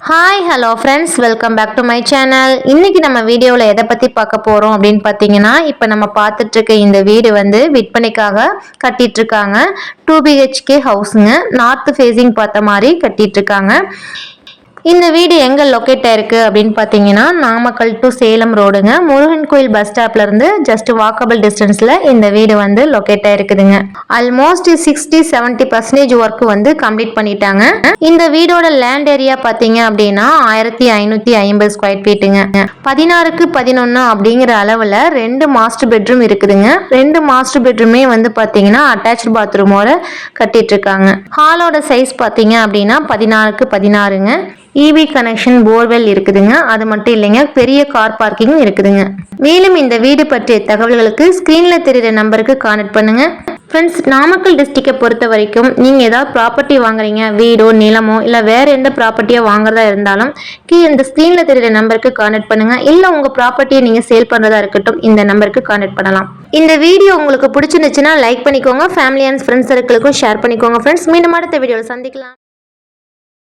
Hi hello friends welcome back to my channel இன்னைக்கு நம்ம வீடியோவில் எதை பற்றி பார்க்க போகிறோம் அப்படின்னு பார்த்தீங்கன்னா இப்போ நம்ம பார்த்துட்ருக்க இந்த வீடு வந்து விற்பனைக்காக கட்டிகிட்ருக்காங்க டூ பிஹெச்கே ஹவுஸுங்க நார்த் ஃபேஸிங் பார்த்த மாதிரி கட்டிகிட்ருக்காங்க இருக்காங்க இந்த வீடு எங்கே லொக்கேட் ஆயிருக்கு அப்படின்னு பார்த்தீங்கன்னா நாமக்கல் டு சேலம் ரோடுங்க முருகன் கோயில் பஸ் ஸ்டாப்லேருந்து ஜஸ்ட் வாக்கபிள் டிஸ்டன்ஸில் இந்த வீடு வந்து locate ஆயிருக்குதுங்க. Almost sixty seventy percentage work வந்து கம்ப்ளீட் பண்ணிட்டாங்க. இந்த வீடோட லேண்ட் ஏரியா பார்த்தீங்க அப்படின்னா ஆயிரத்தி ஐநூற்றி ஐம்பது ஸ்கொயர் ஃபீட்டுங்க பதினாறுக்கு பதினொன்று அப்படிங்கிற அளவில் ரெண்டு மாஸ்டர் பெட்ரூம் இருக்குதுங்க. ரெண்டு மாஸ்டர் பெட்ரூமே வந்து பார்த்தீங்கன்னா அட்டாச் பாத்ரூமோட கட்டிட்டு இருக்காங்க. ஹாலோட சைஸ் பார்த்தீங்க அப்படின்னா பதினாறுக்கு பதினாறுங்க. இபி கனெக்ஷன் போர்வெல் இருக்குதுங்க. அது மட்டும் இல்லைங்க. பெரிய கார் பார்க்கிங் இருக்குதுங்க. மேலும் இந்த வீடு பற்றிய தகவல்களுக்கு ஸ்க்ரீனில் தெரியுற நம்பருக்கு கான்டக்ட் பண்ணுங்க. ஃப்ரெண்ட்ஸ் நாமக்கல் டிஸ்ட்ரிக்டை பொறுத்த வரைக்கும் நீங்கள் ஏதாவது ப்ராப்பர்ட்டி வாங்குறீங்க வீடோ நிலமோ இல்லை வேறு எந்த ப்ராப்பர்ட்டியோ வாங்குறதா இருந்தாலும் கீழே இந்த ஸ்க்ரீனில் தெரியுற நம்பருக்கு கான்டக்ட் பண்ணுங்கள் இல்லை உங்கள் ப்ராப்பர்ட்டியை நீங்கள் சேல் பண்ணுறதா இருக்கட்டும் இந்த நம்பருக்கு கான்டக்ட் பண்ணலாம். இந்த வீடியோ உங்களுக்கு பிடிச்சிருந்துச்சுன்னா லைக் பண்ணிக்கோங்க. ஃபேமிலி அண்ட் ஃப்ரெண்ட்ஸ் சர்க்கிளுக்கும் ஷேர் பண்ணிக்கோங்க. ஃப்ரெண்ட்ஸ் மீண்டும் அடுத்த வீடியோவில் சந்திக்கலாம்.